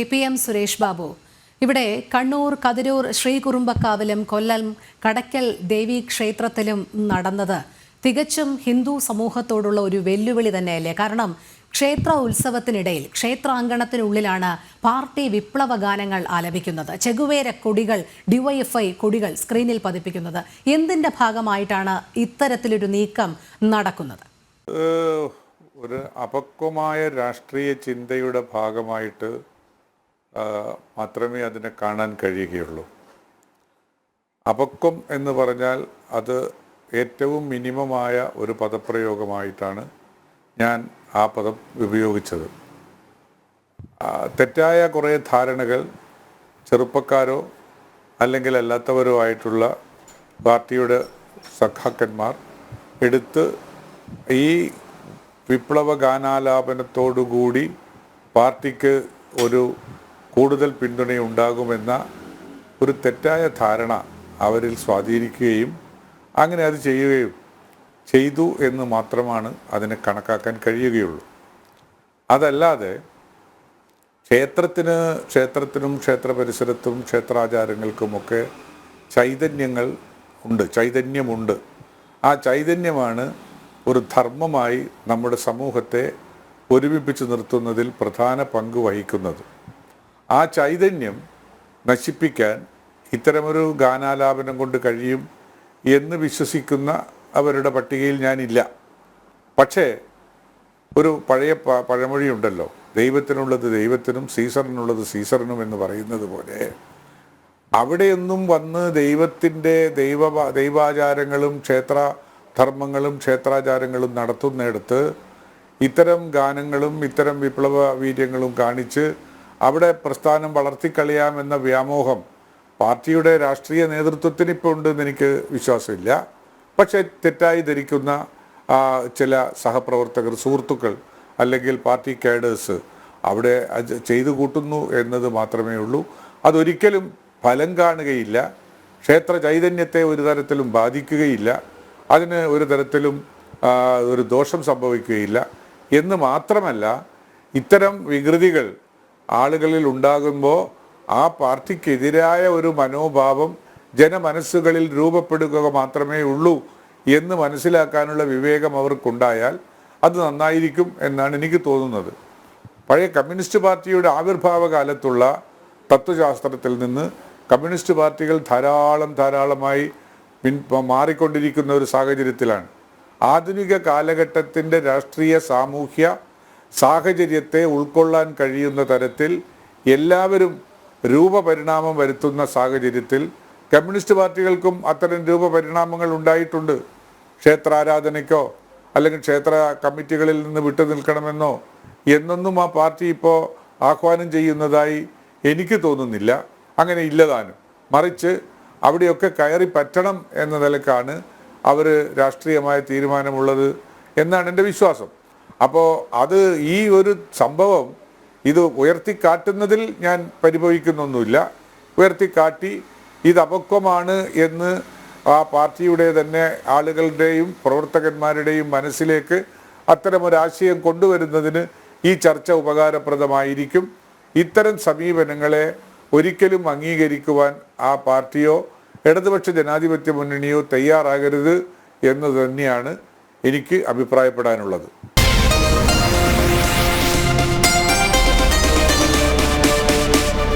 A P M Suresh Babu. ഇവിടെ കണ്ണൂർ കതിരൂർ ശ്രീകുറുമ്പക്കാവിലും കൊല്ലം കടയ്ക്കൽ ദേവി ക്ഷേത്രത്തിലും നടന്നത്. തികച്ചും ഹിന്ദു സമൂഹത്തോടുള്ള ഒരു വെല്ലുവിളി തന്നെയല്ലേ? കാരണം ക്ഷേത്ര ഉത്സവത്തിനിടയിൽ ക്ഷേത്രാങ്കണത്തിനുള്ളിലാണ് പാർട്ടി വിപ്ലവ ഗാനങ്ങൾ ആലപിക്കുന്നത്. ചെകുവേര കൊടികൾ ഡിവൈഎഫ്ഐ കൊടികൾ സ്ക്രീനിൽ പതിപ്പിക്കുന്നത്. എന്തിന്റെ ഭാഗമായിട്ടാണ് ഇത്തരത്തിലൊരു നീക്കം നടക്കുന്നത്? ഒരു അപക്വമായ രാഷ്ട്രീയ ചിന്തയുടെ ഭാഗമായിട്ട് മാത്രമേ അതിനെ കാണാൻ കഴിയുകയുള്ളൂ. അപക്വം എന്ന് പറഞ്ഞാൽ അത് ഏറ്റവും മിനിമമായ ഒരു പദപ്രയോഗമായിട്ടാണ് ഞാൻ ആ പദം ഉപയോഗിച്ചത്. തെറ്റായ കുറേ ധാരണകൾ ചെറുപ്പക്കാരോ അല്ലെങ്കിൽ അല്ലാത്തവരോ ആയിട്ടുള്ള പാർട്ടിയുടെ സഖാക്കന്മാർ എടുത്ത് ഈ വിപ്ലവ ഗാനാലാപനത്തോടുകൂടി പാർട്ടിക്ക് ഒരു കൂടുതൽ പിന്തുണയുണ്ടാകുമെന്ന ഒരു തെറ്റായ ധാരണ അവരിൽ സ്വാധീനിക്കുകയും അങ്ങനെ അത് ചെയ്യുകയും ചെയ്തു എന്ന് മാത്രമാണ് അതിനെ കണക്കാക്കാൻ കഴിയുകയുള്ളൂ. അതല്ലാതെ ക്ഷേത്രത്തിന് ക്ഷേത്രത്തിനും ക്ഷേത്ര പരിസരത്തും ക്ഷേത്രാചാരങ്ങൾക്കുമൊക്കെ ചൈതന്യങ്ങൾ ഉണ്ട് ചൈതന്യമുണ്ട്. ആ ചൈതന്യമാണ് ഒരു ധർമ്മമായി നമ്മുടെ സമൂഹത്തെ ഒരുമിപ്പിച്ച് നിർത്തുന്നതിൽ പ്രധാന പങ്ക് വഹിക്കുന്നത്. ആ ചൈതന്യം നശിപ്പിക്കാൻ ഇത്തരമൊരു ഗാനാലാപനം കൊണ്ട് കഴിയും എന്ന് വിശ്വസിക്കുന്ന അവരുടെ പട്ടികയിൽ ഞാനില്ല. പക്ഷേ ഒരു പഴയ പഴമൊഴിയുണ്ടല്ലോ. ദൈവത്തിനുള്ളത് ദൈവത്തിനും സീസറിനുള്ളത് സീസറിനും എന്ന് പറയുന്നത് പോലെ അവിടെയൊന്നും വന്ന് ദൈവത്തിന്റെ ദൈവ ദൈവാചാരങ്ങളും ക്ഷേത്ര ധർമ്മങ്ങളും ക്ഷേത്രാചാരങ്ങളും നടത്തുന്നിടത്ത് ഇത്തരം ഗാനങ്ങളും ഇത്തരം വിപ്ലവ വീര്യങ്ങളും കാണിച്ച് അവിടെ പ്രസ്ഥാനം വളർത്തിക്കളിയാമെന്ന വ്യാമോഹം പാർട്ടിയുടെ രാഷ്ട്രീയ നേതൃത്വത്തിന് ഇപ്പോൾ ഉണ്ടെന്ന് എനിക്ക് വിശ്വാസമില്ല. പക്ഷേ തെറ്റായി ധരിക്കുന്ന ചില സഹപ്രവർത്തകർ സുഹൃത്തുക്കൾ അല്ലെങ്കിൽ പാർട്ടി കേഡേഴ്സ് അവിടെ ചെയ്തു കൂട്ടുന്നു എന്നത് മാത്രമേ ഉള്ളൂ. അതൊരിക്കലും ഫലം കാണുകയില്ല. ക്ഷേത്ര ചൈതന്യത്തെ ഒരു തരത്തിലും ബാധിക്കുകയില്ല. അതിന് ഒരു തരത്തിലും ഒരു ദോഷം സംഭവിക്കുകയില്ല. എന്ന് മാത്രമല്ല ഇത്തരം വികൃതികൾ ആളുകളിൽ ഉണ്ടാകുമ്പോൾ ആ പാർട്ടിക്കെതിരായ ഒരു മനോഭാവം ജനമനസ്സുകളിൽ രൂപപ്പെടുക മാത്രമേ ഉള്ളൂ എന്ന് മനസ്സിലാക്കാനുള്ള വിവേകം അവർക്കുണ്ടായാൽ അത് നന്നായിരിക്കും എന്നാണ് എനിക്ക് തോന്നുന്നത്. പഴയ കമ്മ്യൂണിസ്റ്റ് പാർട്ടിയുടെ ആവിർഭാവ കാലത്തുള്ള തത്വശാസ്ത്രത്തിൽ നിന്ന് കമ്മ്യൂണിസ്റ്റ് പാർട്ടികൾ ധാരാളം ധാരാളമായി പിൻ മാറിക്കൊണ്ടിരിക്കുന്ന ഒരു സാഹചര്യത്തിലാണ്. ആധുനിക കാലഘട്ടത്തിന്റെ രാഷ്ട്രീയ സാമൂഹ്യ സാഹചര്യത്തെ ഉൾക്കൊള്ളാൻ കഴിയുന്ന തരത്തിൽ എല്ലാവരും രൂപപരിണാമം വരുത്തുന്ന സാഹചര്യത്തിൽ കമ്മ്യൂണിസ്റ്റ് പാർട്ടികൾക്കും അത്തരം രൂപപരിണാമങ്ങൾ ഉണ്ടായിട്ടുണ്ട്. ക്ഷേത്രാരാധനയ്ക്കോ അല്ലെങ്കിൽ ക്ഷേത്ര കമ്മിറ്റികളിൽ നിന്ന് വിട്ടു നിൽക്കണമെന്നോ എന്നൊന്നും ആ പാർട്ടി ഇപ്പോൾ ആഹ്വാനം ചെയ്യുന്നതായി എനിക്ക് തോന്നുന്നില്ല. അങ്ങനെ ഇല്ലതാനും. മറിച്ച് അവിടെയൊക്കെ കയറി പറ്റണം എന്ന നിലക്കാണ് അവർ രാഷ്ട്രീയമായ തീരുമാനമുള്ളത് എന്നാണ് എന്റെ വിശ്വാസം. അപ്പോൾ അത് ഈ ഒരു സംഭവം ഇത് ഉയർത്തിക്കാട്ടുന്നതിൽ ഞാൻ പരിഭവിക്കുന്നൊന്നുമില്ല. ഉയർത്തിക്കാട്ടി ഇത് അപക്വമാണ് എന്ന് ആ പാർട്ടിയുടെ തന്നെ ആളുകളുടെയും പ്രവർത്തകന്മാരുടെയും മനസ്സിലേക്ക് അത്തരമൊരാശയം കൊണ്ടുവരുന്നതിന് ഈ ചർച്ച ഉപകാരപ്രദമായിരിക്കും. ഇത്തരം സമീപനങ്ങളെ ഒരിക്കലും അംഗീകരിക്കുവാൻ ആ പാർട്ടിയോ ഇടതുപക്ഷ ജനാധിപത്യ മുന്നണിയോ തയ്യാറാകരുത് എന്ന് തന്നെയാണ് എനിക്ക് അഭിപ്രായപ്പെടാനുള്ളത്.